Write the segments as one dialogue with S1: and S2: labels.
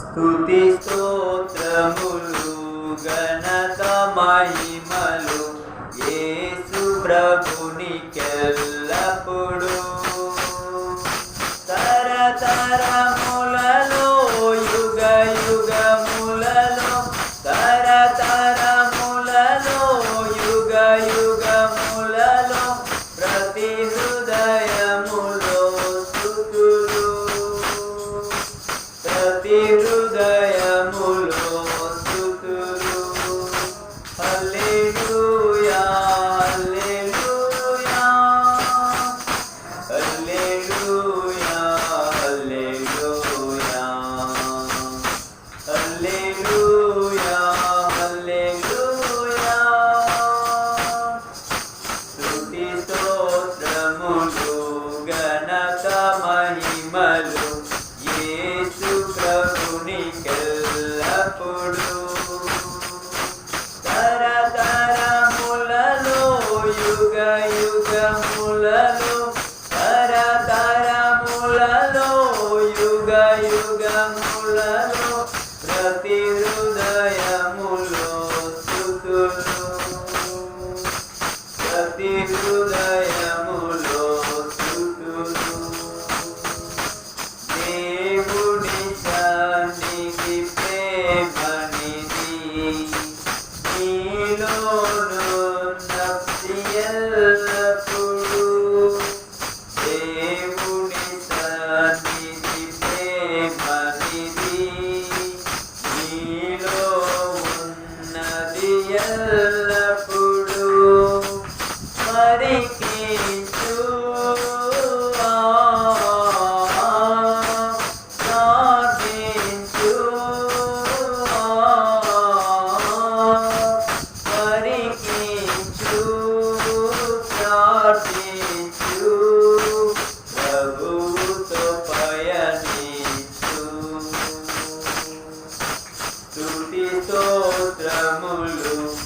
S1: స్థుతి స్తోత్రములు గణత మహిమలు యేసు ప్రభునికెల్లప్పుడు. తరతరములలో నీ హృదయములో స్థుతులు. హల్లెలూయా హల్లెలూయా హల్లెలూయా. యుగములను తరతరములను యుగ యుగములను ప్రతి హృదయములో స్థుతులు ప్రతి హృదయ ఉన్నది ఎల్లప్పుడు మరికించు సాధించు మరికించు ప్రార్థించు ప్రభుతో పయనించు. తుడితో I'm not really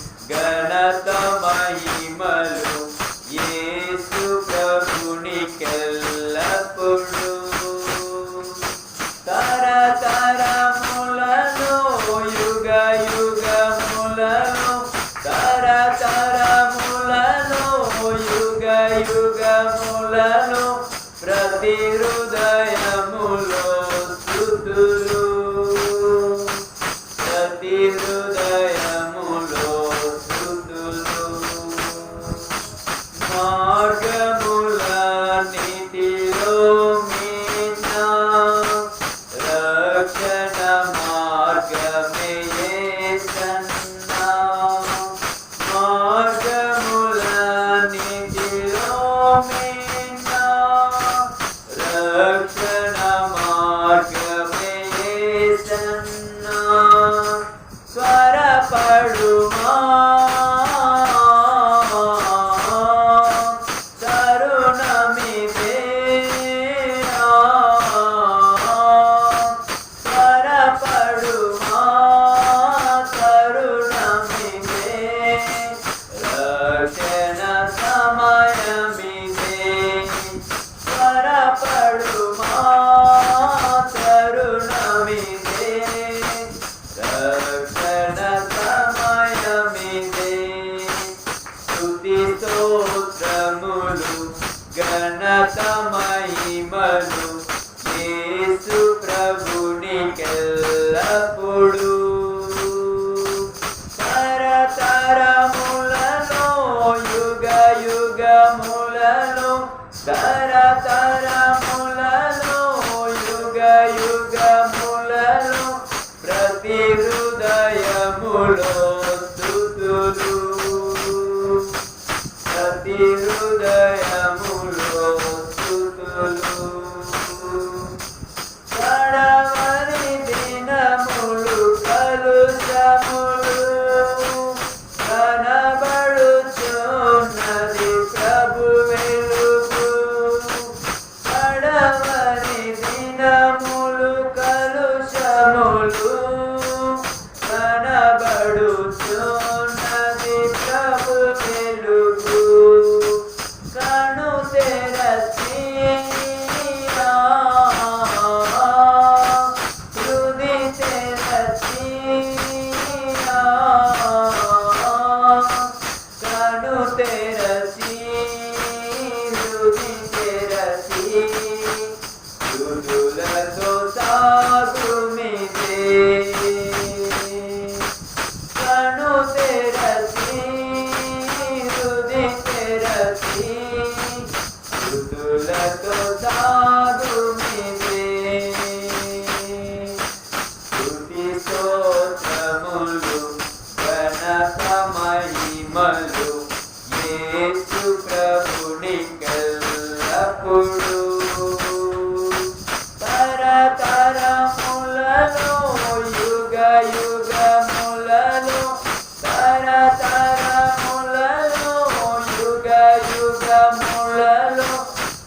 S1: ಸ್ತುತಿ ಸ್ತೋತ್ರ ಮುಳು ಗಣತಮಯ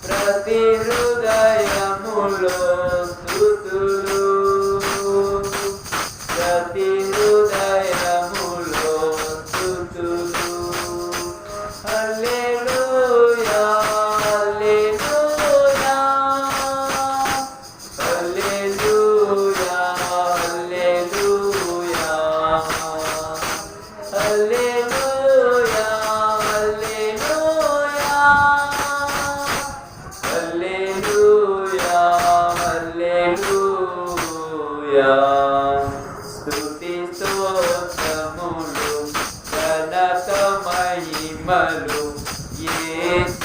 S1: Pra మహిమలు యేసు ప్రభునికెల్లప్పుడు